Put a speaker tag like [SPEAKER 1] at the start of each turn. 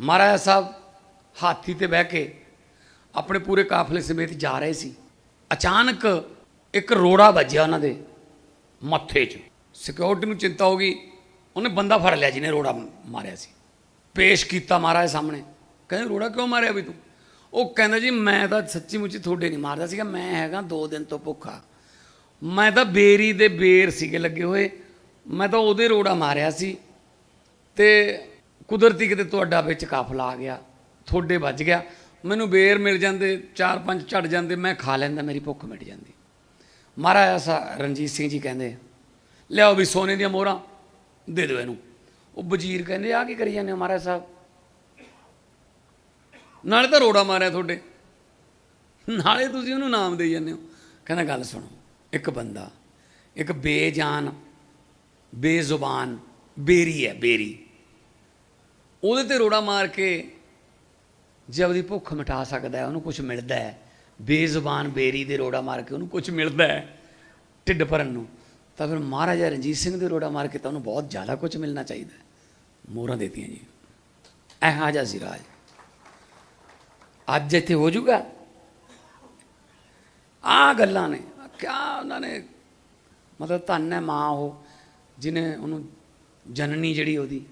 [SPEAKER 1] ਮਹਾਰਾਜ ਸਾਹਿਬ ਹਾਥੀ ਤੇ ਬਹਿ ਕੇ ਆਪਣੇ ਪੂਰੇ ਕਾਫਲੇ ਸਮੇਤ ਜਾ ਰਹੇ ਸੀ। ਅਚਾਨਕ ਇੱਕ ਰੋੜਾ ਵੱਜਿਆ ਉਹਨਾਂ ਦੇ ਮੱਥੇ 'ਚ। ਸਿਕਿਉਰਿਟੀ ਨੂੰ ਚਿੰਤਾ ਹੋ ਗਈ। ਉਹਨੇ ਬੰਦਾ ਫੜ ਲਿਆ ਜਿਹਨੇ ਰੋੜਾ ਮਾਰਿਆ ਸੀ। ਪੇਸ਼ ਕੀਤਾ ਮਹਾਰਾਜ ਸਾਹਮਣੇ। ਕਹਿੰਦੇ, ਰੋੜਾ ਕਿਉਂ ਮਾਰਿਆ ਵੀ ਤੂੰ? ਉਹ ਕਹਿੰਦਾ, ਜੀ, ਮੈਂ ਤਾਂ ਸੱਚੀ ਮੁੱਚੀ ਤੁਹਾਡੇ ਨਹੀਂ ਮਾਰਦਾ ਸੀਗਾ। ਮੈਂ ਹੈਗਾ ਦੋ ਦਿਨ ਤੋਂ ਭੁੱਖਾ। ਮੈਂ ਤਾਂ ਬੇਰੀ ਦੇ ਬੇਰ ਸੀਗੇ ਲੱਗੇ ਹੋਏ। ਮੈਂ ਤਾਂ ਉਹਦੇ ਰੋੜਾ ਮਾਰਿਆ ਸੀ। ਤੇ ਕੁਦਰਤੀ ਕਿਤੇ ਤੁਹਾਡਾ ਵਿੱਚ ਕਾਫਲਾ ਆ ਗਿਆ, ਤੁਹਾਡੇ ਵੱਜ ਗਿਆ। ਮੈਨੂੰ ਬੇਰ ਮਿਲ ਜਾਂਦੇ, ਚਾਰ ਪੰਜ ਝੜ ਜਾਂਦੇ, ਮੈਂ ਖਾ ਲੈਂਦਾ, ਮੇਰੀ ਭੁੱਖ ਮਿਟ ਜਾਂਦੀ। ਮਹਾਰਾਜਾ ਸਾ ਰਣਜੀਤ ਸਿੰਘ ਜੀ ਕਹਿੰਦੇ ਲਿਆਓ ਵੀ ਸੋਨੇ ਦੀਆਂ ਮੋਹਰਾਂ, ਦੇ ਦਿਓ ਇਹਨੂੰ। ਉਹ ਵਜ਼ੀਰ ਕਹਿੰਦੇ ਆ ਕੀ ਕਰੀ ਜਾਂਦੇ ਹੋ ਮਹਾਰਾਜ ਸਾਹਿਬ? ਨਾਲੇ ਤਾਂ ਰੋੜਾ ਮਾਰਿਆ ਤੁਹਾਡੇ। ਨਾਲੇ ਤੁਸੀਂ ਉਹਨੂੰ ਨਾਮ ਦੇਈ ਜਾਂਦੇ ਹੋ। ਕਹਿੰਦਾ, ਗੱਲ ਸੁਣੋ, ਇੱਕ ਬੰਦਾ, ਇੱਕ ਬੇਜਾਨ, ਬੇਜ਼ੁਬਾਨ, ਬੇਰੀ ਹੈ, ਬੇਰੀ। ਉਹਦੇ ਤੇ ਰੋੜਾ ਮਾਰ ਕੇ ਜੇ ਆਪਦੀ ਭੁੱਖ ਮਿਟਾ ਸਕਦਾ ਹੈ, ਉਹਨੂੰ ਕੁਝ ਮਿਲਦਾ ਹੈ। ਬੇਜ਼ੁਬਾਨ ਬੇਰੀ ਦੇ ਰੋੜਾ ਮਾਰ ਕੇ ਉਹਨੂੰ ਕੁਝ ਮਿਲਦਾ ਹੈ ਢਿੱਡ ਭਰਨ ਨੂੰ। ਤਾਂ ਫਿਰ ਮਹਾਰਾਜਾ ਰਣਜੀਤ ਸਿੰਘ ਦੇ ਰੋੜਾ ਮਾਰ ਕੇ ਤਾਂ ਉਹਨੂੰ ਬਹੁਤ ਜ਼ਿਆਦਾ ਕੁਝ ਮਿਲਣਾ ਚਾਹੀਦਾ ਹੈ। ਮੋਹਰਾਂ ਦੇਤੀਆਂ ਜੀ। ਇਹ ਜਿਹਾ ਸੀ ਰਾਜ। ਅੱਜ ਇੱਥੇ ਹੋ ਜਾਊਗਾ। ਆ ਗੱਲਾਂ ਨੇ ਕਿਆ ਉਹਨਾਂ ਨੇ, ਮਤਲਬ ਧੰਨ ਹੈ ਮਾਂ ਉਹ, ਜਿਹਨੇ ਉਹਨੂੰ ਜਨਨੀ ਜਿਹੜੀ ਉਹਦੀ